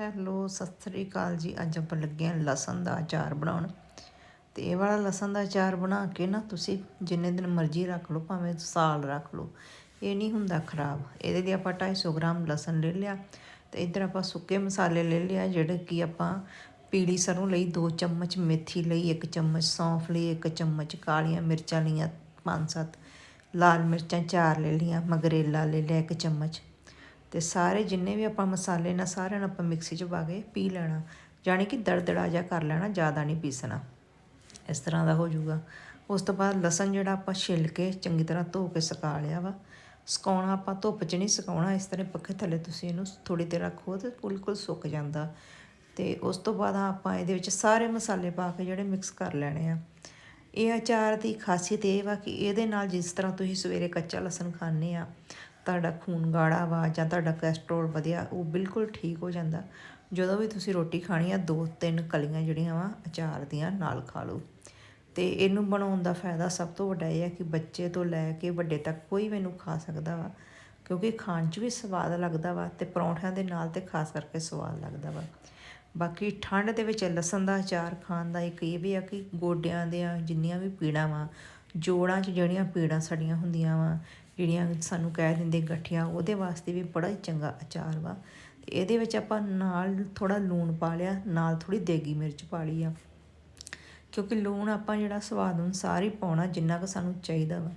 Hello, Sat Sri ਅਕਾਲ ਜੀ। ਅੱਜ ਆਪਾਂ ਲੱਗੇ ਹਾਂ ਲਸਣ ਦਾ ਅਚਾਰ ਬਣਾਉਣ। ਤੇ ਇਹ ਵਾਲਾ ਲਸਣ ਦਾ ਅਚਾਰ ਬਣਾ ਕੇ ਨਾ ਤੁਸੀਂ ਜਿੰਨੇ ਦਿਨ ਮਰਜ਼ੀ ਰੱਖ ਲਓ, ਭਾਵੇਂ ਸਾਲ ਰੱਖ ਲਓ। ਇਹ ਨਹੀਂ ਹੁੰਦਾ ਖਰਾਬ। ਇਹਦੇ ਲਈ ਆਪਾਂ 250 ਗ੍ਰਾਮ ਲਸਣ ਲੈ ਲਿਆ। ਤੇ ਇੱਧਰ ਆਪਾਂ ਸੁੱਕੇ ਮਸਾਲੇ ਲੈ ਲਿਆ, ਜਿਹੜੇ ਕਿ ਆਪਾਂ ਪੀਲੀ ਸਰੋਂ ਲਈ 2 ਚਮਚ, ਮੇਥੀ ਲਈ 1 ਚਮਚ, ਸੌਂਫ ਲਈ 1 ਚਮਚ, ਕਾਲੀਆਂ ਮਿਰਚਾਂ ਲਈਆਂ 5-7 ਲਾਲ ਮਿਰਚਾਂ ਚਾਰ ਲੈ ਲਈਆਂ, ਮਗਰੇਲਾ ਲੈ ਲਿਆ 1 ਚਮਚ। ਤੇ ਸਾਰੇ ਜਿੰਨੇ ਵੀ ਆਪਾਂ ਮਸਾਲੇ ਨਾ ਸਾਰਿਆਂ ਨੂੰ ਆਪਾਂ ਮਿਕਸੀ 'ਚ ਪਾ ਕੇ ਪੀ ਲੈਣਾ ਜਾਣੀ ਕਿ ਦੜਦੜਾ ਜਿਹਾ ਕਰ ਲੈਣਾ, ਜ਼ਿਆਦਾ ਨਹੀਂ ਪੀਸਣਾ। ਇਸ ਤਰ੍ਹਾਂ ਦਾ ਹੋ ਜਾਊਗਾ। ਉਸ ਤੋਂ ਬਾਅਦ ਲਸਣ ਜਿਹੜਾ ਆਪਾਂ ਛਿੱਲ ਕੇ ਚੰਗੀ ਤਰ੍ਹਾਂ ਧੋ ਕੇ ਸੁਕਾ ਲਿਆ ਵਾ। ਸੁਕਾਉਣਾ ਆਪਾਂ ਧੁੱਪ 'ਚ ਨਹੀਂ ਸੁਕਾਉਣਾ, ਇਸ ਤਰ੍ਹਾਂ ਪੱਖੇ ਥੱਲੇ ਤੁਸੀਂ ਇਹਨੂੰ ਥੋੜੀ ਦੇਰ ਰੱਖੋ ਤੇ ਬਿਲਕੁਲ ਸੁੱਕ ਜਾਂਦਾ। ਤੇ ਉਸ ਤੋਂ ਬਾਅਦ ਆਪਾਂ ਇਹਦੇ ਵਿੱਚ ਸਾਰੇ ਮਸਾਲੇ ਪਾ ਕੇ ਜਿਹੜੇ ਮਿਕਸ ਕਰ ਲੈਣੇ ਆ। ਇਹ ਅਚਾਰ ਦੀ ਖਾਸੀਅਤ ਇਹ ਵਾ ਕਿ ਇਹਦੇ ਨਾਲ ਜਿਸ ਤਰ੍ਹਾਂ ਤੁਸੀਂ ਸਵੇਰੇ ਕੱਚਾ ਲਸਣ ਖਾਂਦੇ ਆ ਤੁਹਾਡਾ ਖੂਨ ਗਾੜਾ ਵਾ ਜਾਂ ਤੁਹਾਡਾ ਕੋਲੇਸਟ੍ਰੋਲ ਵਧਿਆ, ਉਹ ਬਿਲਕੁਲ ਠੀਕ ਹੋ ਜਾਂਦਾ। ਜਦੋਂ ਵੀ ਤੁਸੀਂ ਰੋਟੀ ਖਾਣੀ ਆ, ਦੋ ਤਿੰਨ ਕਲੀਆਂ ਜਿਹੜੀਆਂ ਵਾ, ਅਚਾਰ ਦੀਆਂ ਨਾਲ ਖਾ ਲਓ। ਤੇ ਇਹਨੂੰ ਬਣਾਉਣ ਦਾ ਫਾਇਦਾ ਸਭ ਤੋਂ ਵੱਡਾ ਇਹ ਹੈ ਕਿ ਬੱਚੇ ਤੋਂ ਲੈ ਕੇ ਵੱਡੇ ਤੱਕ ਕੋਈ ਵੀ ਇਹਨੂੰ ਖਾ ਸਕਦਾ ਵਾ। ਕਿਉਂਕਿ ਖਾਣ 'ਚ ਵੀ ਸਵਾਦ ਲੱਗਦਾ ਵਾ ਤੇ ਪਰੌਂਠਿਆਂ ਦੇ ਨਾਲ ਤੇ ਖਾਸ ਕਰਕੇ ਸਵਾਦ ਲੱਗਦਾ ਵਾ। ਬਾਕੀ ਠੰਡ ਦੇ ਵਿੱਚ ਲਸਣ ਦਾ ਅਚਾਰ ਖਾਣ ਦਾ ਇੱਕ ਇਹ ਵੀ ਆ ਕਿ ਗੋਡਿਆਂ ਦੇ ਜਿੰਨੀਆਂ ਵੀ ਪੀੜਾਂ ਵਾ ਜੋੜਾਂ 'ਚ ਜਿਹੜੀਆਂ ਪੀੜਾਂ ਸੜੀਆਂ ਹੁੰਦੀਆਂ ਵਾ, ਜਿਹੜੀਆਂ ਸਾਨੂੰ ਕਹਿ ਦਿੰਦੇ ਗਠੀਆਂ, ਉਹਦੇ ਵਾਸਤੇ ਵੀ ਬੜਾ ਹੀ ਚੰਗਾ ਅਚਾਰ ਵਾ। ਤੇ ਇਹਦੇ ਵਿੱਚ ਆਪਾਂ ਨਾਲ ਥੋੜਾ ਲੂਣ ਪਾ ਲਿਆ, ਨਾਲ ਥੋੜੀ ਦੇਗੀ ਮਿਰਚ ਪਾ ਲਈ ਆ। ਕਿਉਂਕਿ ਲੂਣ ਆਪਾਂ ਜਿਹੜਾ ਸਵਾਦ ਅਨੁਸਾਰ ਹੀ ਪਾਉਣਾ, ਜਿੰਨਾ ਕੁ ਸਾਨੂੰ ਚਾਹੀਦਾ ਵਾ।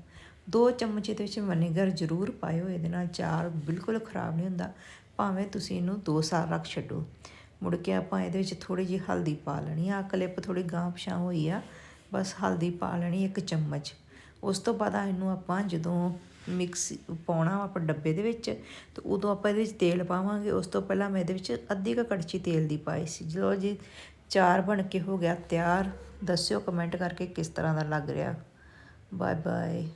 ਦੋ ਚਮਚ ਇਹਦੇ ਵਿੱਚ ਵਿਨੇਗਰ ਜ਼ਰੂਰ ਪਾਇਓ, ਇਹਦੇ ਨਾਲ ਚਾਰ ਬਿਲਕੁਲ ਖਰਾਬ ਨਹੀਂ ਹੁੰਦਾ। ਭਾਵੇਂ ਤੁਸੀਂ ਇਹਨੂੰ 2 ਸਾਲ ਰੱਖ ਛੱਡੋ। ਮੁੜ ਕੇ ਆਪਾਂ ਇਹਦੇ ਵਿੱਚ ਥੋੜੀ ਜਿਹੀ ਹਲਦੀ ਪਾ ਲੈਣੀ ਆ। ਕਲਿੱਪ ਥੋੜੀ ਗਾਂਹ ਪਛਾਂ ਹੋਈ ਆ। ਬਸ ਹਲਦੀ ਪਾ ਲੈਣੀ ਇੱਕ ਚਮਚ। ਉਸ ਤੋਂ ਬਾਅਦ ਇਹਨੂੰ ਆਪਾਂ ਜਦੋਂ ਮਿਕਸ ਪਾਉਣਾ ਆਪਾਂ ਡੱਬੇ ਦੇ ਵਿੱਚ, ਤੇ ਉਦੋਂ ਆਪਾਂ ਇਹਦੇ ਵਿੱਚ ਤੇਲ ਪਾਵਾਂਗੇ। ਉਸ ਤੋਂ ਪਹਿਲਾਂ ਮੈਂ ਇਹਦੇ ਵਿੱਚ ਅੱਧੀ ਕ ਕੜਛੀ ਤੇਲ ਦੀ ਪਾਈ ਸੀ। ਜਦੋਂ ਜੀ, ਚਾਰ ਬਣ ਕੇ ਹੋ ਗਿਆ ਤਿਆਰ। ਦੱਸਿਓ ਕਮੈਂਟ ਕਰਕੇ ਕਿਸ ਤਰ੍ਹਾਂ ਦਾ ਲੱਗ ਰਿਹਾ। Bye bye